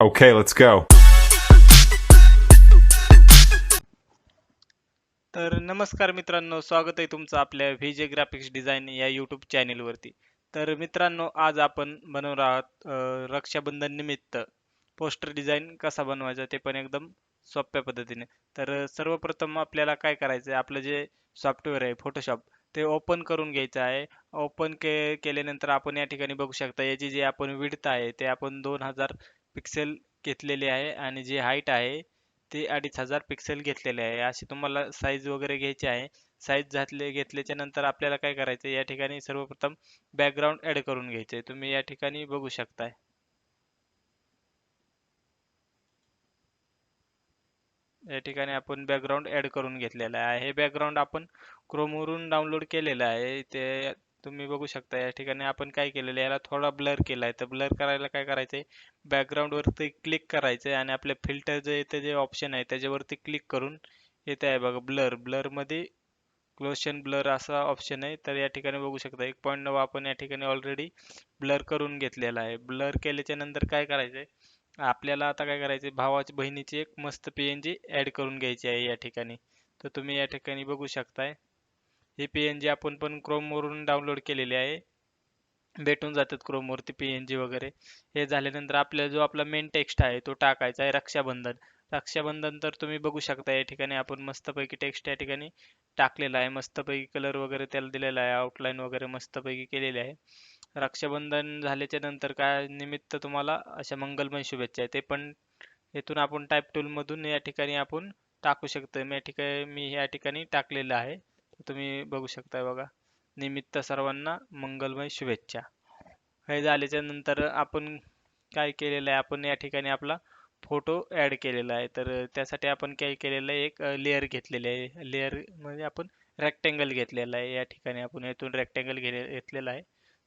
Okay, let's go. तर नमस्कार मित्रांनो स्वागत आहे तुमचं आपल्या व्हीजे ग्राफिक्स डिझाईन या यूट्यूब चॅनेलवरती तर मित्रांनो आज आपण बनवणार आहोत रक्षाबंधन निमित्त पोस्टर डिझाईन कसा बनवायचा ते पण एकदम सोप्या पद्धतीने. तर सर्वप्रथम आपल्याला काय करायचं आहे आपलं जे सॉफ्टवेअर आहे फोटोशॉप ते ओपन करून घ्यायचं आहे. ओपन के केल्यानंतर आपण या ठिकाणी बघू शकता याची जी आपण विडता आहे ते आपण दोन हजार पिक्सेल घेतलेली आहे आणि जी हाईट आहे ते अडीच हजार पिक्सेल घेतलेले आहे. अशी तुम्हाला साईज वगैरे घ्यायची आहे. साईज घातले घेतल्याच्या नंतर आपल्याला काय करायचं या ठिकाणी सर्वप्रथम बॅकग्राऊंड ॲड करून घ्यायचे तुम्ही या ठिकाणी बघू शकताय. या ठिकाणी आपण बॅकग्राऊंड ॲड करून घेतलेला आहे. हे बॅकग्राऊंड आपण क्रोमवरून डाउनलोड केलेलं आहे. ते तुम्ही बघू शकता या ठिकाणी आपण काय केलेलं आहे याला थोडा ब्लर केला आहे तर ब्लर करायला काय करायचं आहे बॅकग्राऊंडवरती क्लिक करायचं आहे आणि आपले फिल्टर जे येते जे ऑप्शन आहे त्याच्यावरती क्लिक करून येते आहे बघा ब्लर ब्लरमध्ये क्लोशन ब्लर असा ऑप्शन आहे. तर या ठिकाणी बघू शकता एक पॉईंट नऊ आपण या ठिकाणी ऑलरेडी ब्लर करून घेतलेला आहे. ब्लर केल्याच्यानंतर काय करायचंय? आपल्याला आता काय करायचंय? भावाची बहिणीची एक मस्त पीएनजी ऍड करून घ्यायची आहे या ठिकाणी. तर तुम्ही या ठिकाणी बघू शकताय. ही पी एन जी आपण पण क्रोमवरून डाउनलोड केलेली आहे. भेटून जातात क्रोमवरती पी एन जी वगैरे. हे झाल्यानंतर आपला जो आपला मेन टेक्स्ट आहे तो टाकायचा आहे रक्षाबंधन. रक्षाबंधन तर तुम्ही बघू शकता या ठिकाणी आपण मस्तपैकी टेक्स्ट या ठिकाणी टाकलेला आहे. मस्तपैकी कलर वगैरे त्याला दिलेला आहे. आउटलाईन वगैरे मस्तपैकी केलेली आहे. रक्षाबंधन झाल्याच्यानंतर काय निमित्त तुम्हाला अशा मंगलमय शुभेच्छा आहे. ते पण येथून आपण टाईप टूलमधून या ठिकाणी आपण टाकू शकतो मी या ठिकाणी मी या ठिकाणी टाकलेलं आहे. तुम्ही बघू शकताय बघा. निमित्त सर्वांना मंगलमय शुभेच्छा. हे झाल्याच्यानंतर आपण काय केलेलं आहे? आपण या ठिकाणी आपला फोटो ॲड केलेला आहे. तर त्यासाठी आपण काय केलेलं आहे? एक लेअर घेतलेले आहे. लेअर म्हणजे आपण रेक्टेंगल घेतलेला आहे. या ठिकाणी आपण यातून रेक्टेंगल घेतलेला आहे.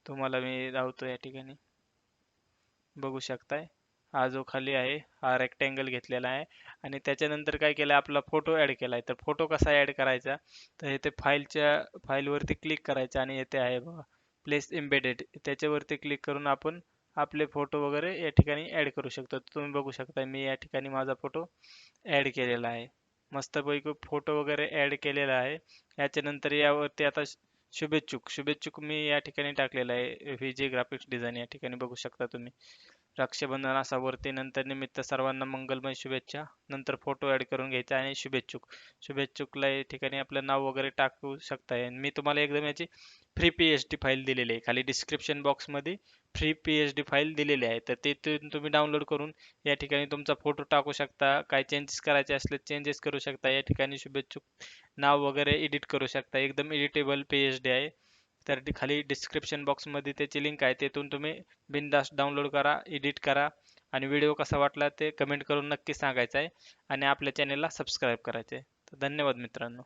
तुम्हाला मी लावतो या ठिकाणी. बघू शकताय. हा जो खाली आहे हा रेक्टेंगल घेतलेला आहे. आणि त्याच्यानंतर काय केलं आपला फोटो ॲड केला आहे तर फोटो कसा ॲड करायचा? तर येथे फाईलच्या फाईलवरती क्लिक करायचं आणि येथे आहे बघा. प्लेस एम्बेडेड त्याच्यावरती क्लिक करून आपण आपले फोटो वगैरे या ठिकाणी ॲड करू शकतो. तुम्ही बघू शकता मी या ठिकाणी माझा फोटो ॲड केलेला आहे. मस्तपैकी फोटो वगैरे ॲड केलेला आहे. याच्यानंतर यावरती आता शुभेच्छुक. शुभेच्छुक मी या ठिकाणी टाकलेला आहे. व्ही जे ग्राफिक्स डिझाईन या ठिकाणी बघू शकता तुम्ही. रक्षाबंधन असा वरती नंतर निमित्त सर्वांना मंगलमय शुभेच्छा. नंतर फोटो ॲड करून घ्यायचा आणि शुभेच्छुक. शुभेच्छुकला या ठिकाणी आपलं नाव वगैरे टाकू शकताय. मी तुम्हाला एकदम याची free P H D file दिलेली आहे. खाली डिस्क्रिप्शन बॉक्समध्ये free P H D file दिलेली आहे. तर ते तुम्ही डाउनलोड करून या ठिकाणी तुमचा फोटो टाकू शकता. काय चेंजेस करायचे असले चेंजेस करू शकता. या ठिकाणी शुभेच्छुक. नाव वगैरे एडिट करू शकता. एकदम एडिटेबल पी एच डी आहे. तर खाली डिस्क्रिप्शन बॉक्समध्ये त्याची लिंक आहे. तेथून तुम्ही बिनदास डाउनलोड करा एडिट करा आणि व्हिडिओ कसा वाटला ते कमेंट करून नक्की सांगायचं आहे. आणि आपल्या चॅनेलला सबस्क्राईब करायचे आहे. तर धन्यवाद मित्रांनो.